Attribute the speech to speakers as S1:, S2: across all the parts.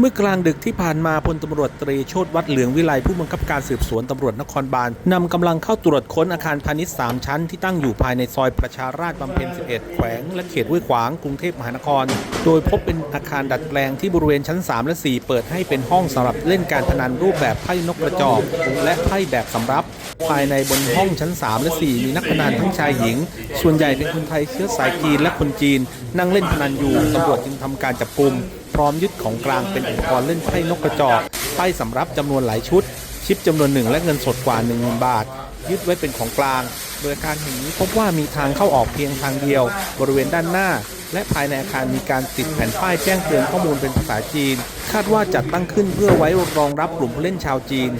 S1: เมื่อกลางดึกที่ผ่านมาพลตำรวจตรีโชติวัดเหลืองวิไลผู้บังคับการสืบสวนตำรวจนครบาลนำกำลังเข้าตรวจค้นอาคารพาณิชย์ 3 ชั้นที่ตั้งอยู่ภายในซอยประชาราชบำเพ็ญ 11 แขวง และเขตห้วยขวางกรุงเทพมหานคร โดยพบเป็นอาคารดัดแปลงที่บริเวณชั้น 3 และ 4 เปิดให้เป็นห้องสำหรับเล่นการพนันรูปแบบไพ่นกกระจอกและไพ่แบบสำรับ ภายในบนห้องชั้น 3 และ 4 มีนักพนันทั้งชายหญิง ส่วนใหญ่เป็นคนไทยเชื้อสายจีนและคนจีน นั่งเล่นพนันอยู่ตำรวจจึงทำการจับกลุ่มพร้อมยึดของกลางเป็นอุปกรณ์เล่นไพ่นกกระจอกไพ่สำรับจำนวนหลายชุด ชิปจำนวนหนึ่งและเงินสดกว่า1 0,000บาท ยึดไว้เป็นของกลาง โดยอาคารแห่งนี้พบว่ามีทางเข้าออกเพียงทางเดียว บริเวณด้านหน้า และภายในอาคารมีการติดแผ่นป้ายแจ้งเตือนข้อมูลเป็นภาษาจีน คาดว่าจัดตั้งขึ้นเพื่อไว้รองรับกลุ่มผู้เล่นชาวจีน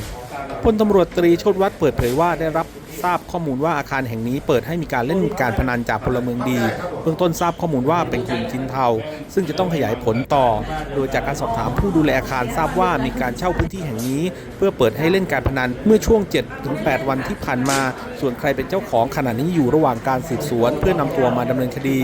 S1: พลตำรวจตรีโชติวัฒน์เปิดเผยว่าได้รับทราบข้อมูลว่าอาคารแห่งนี้เปิดให้มีการเล่นการพนันจากพลเมืองดี เบื้องต้นทราบข้อมูลว่าเป็นกลุ่มจินเทา ซึ่งจะต้องขยายผลต่อ โดยจากการสอบถามผู้ดูแลอาคารทราบว่ามีการเช่าพื้นที่แห่งนี้ เพื่อเปิดให้เล่นการพนันเมื่อช่วง 7-8 วันที่ผ่านมา ส่วนใครเป็นเจ้าของขณะนี้อยู่ระหว่างการสืบสวน เพื่อนำตัวมาดำเนินคดี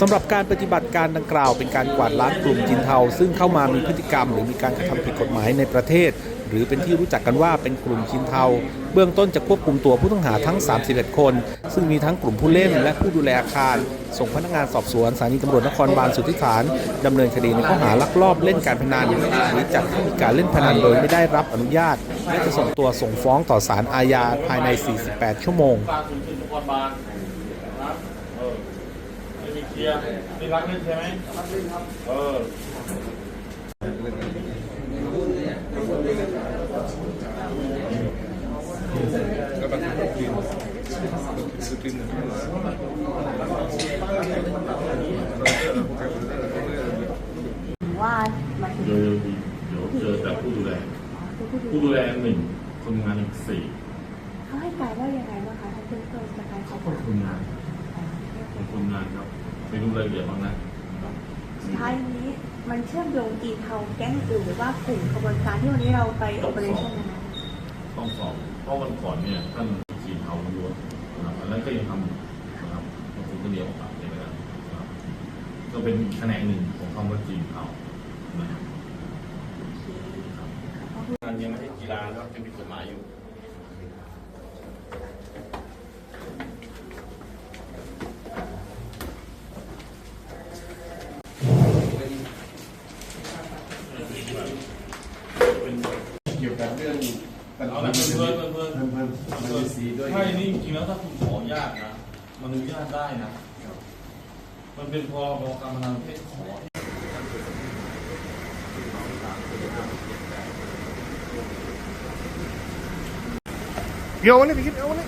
S1: สำหรับการปฏิบัติการดังกล่าวเป็นการกวาดล้างกลุ่มจินเทา ซึ่งเข้ามามีพฤติกรรม หรือมีการกระทำผิดกฎหมายในประเทศ หรือเป็นที่รู้จักกันว่าเป็นกลุ่มจินเทา เบื้องต้นจะควบคุมตัวผู้ต้องหาทั้ง 31 คน ซึ่งมีทั้งกลุ่มผู้เล่นและผู้ดูแลอาคาร ส่งพนักงานสอบสวนสถานีตำรวจนครบาลสุทธิฐานดำเนินคดีในข้อหาลักลอบเล่นการพนันหรือจัดให้มีการเล่นพนันโดยไม่ได้รับอนุญาต และจะส่งตัวส่งฟ้องต่อศาลอาญาภายใน 48 ชั่วโมง
S2: ไม่มีเคลียร์นี่รักเล่นใช่ไหมรักเล่นครับ เออ
S3: ว่าหมายถึง
S2: เดี๋ยวเดี๋ยวเจอแต่ผู้ดูแล ผู้ดูแลหนึ่งคนงานอีกสี่
S3: เขาให้การว่ายังไงบ้างคะถ้าเพื่อนเพื่อนจะการเขา
S2: คนคนงานคนคนงานครับไม่รู้รายละเอียดบ้างนะ
S3: สุดท้ายนี้มันเชื่อมโยงจีนเทาแก๊งอื่นหรือว่ากลุ่มขบวนการที่วันนี้เราไปโอเปอเรชั่นนะ
S2: ต้องสอบ เพราะวันก่อนเนี่ยท่านจีนเขาล้วนนะครับอันนั้นก็ยังทำนะครับบางคนก็เดียวออกปากเลยนะครับก็เป็นแขนงหนึ่งของคำว่าจีนเขานะครับการยังไม่ใช่กีฬาครับยังผิดกฎหมายอยู่
S4: เกี่ยวกับเรื่อง ปัญ
S2: เอาละเพื่อนเพื่อนเพื่อน
S4: เพิ่มเพิ่มมันมีสีด้วย
S2: ใช่นี่จริงๆแล้วถ้าคุณขออนุญาตนะมันอนุญาตได้นะ มันเป็นพรบการพนันประเภทขอ
S4: โยนเลยพี่คิดเอาเลย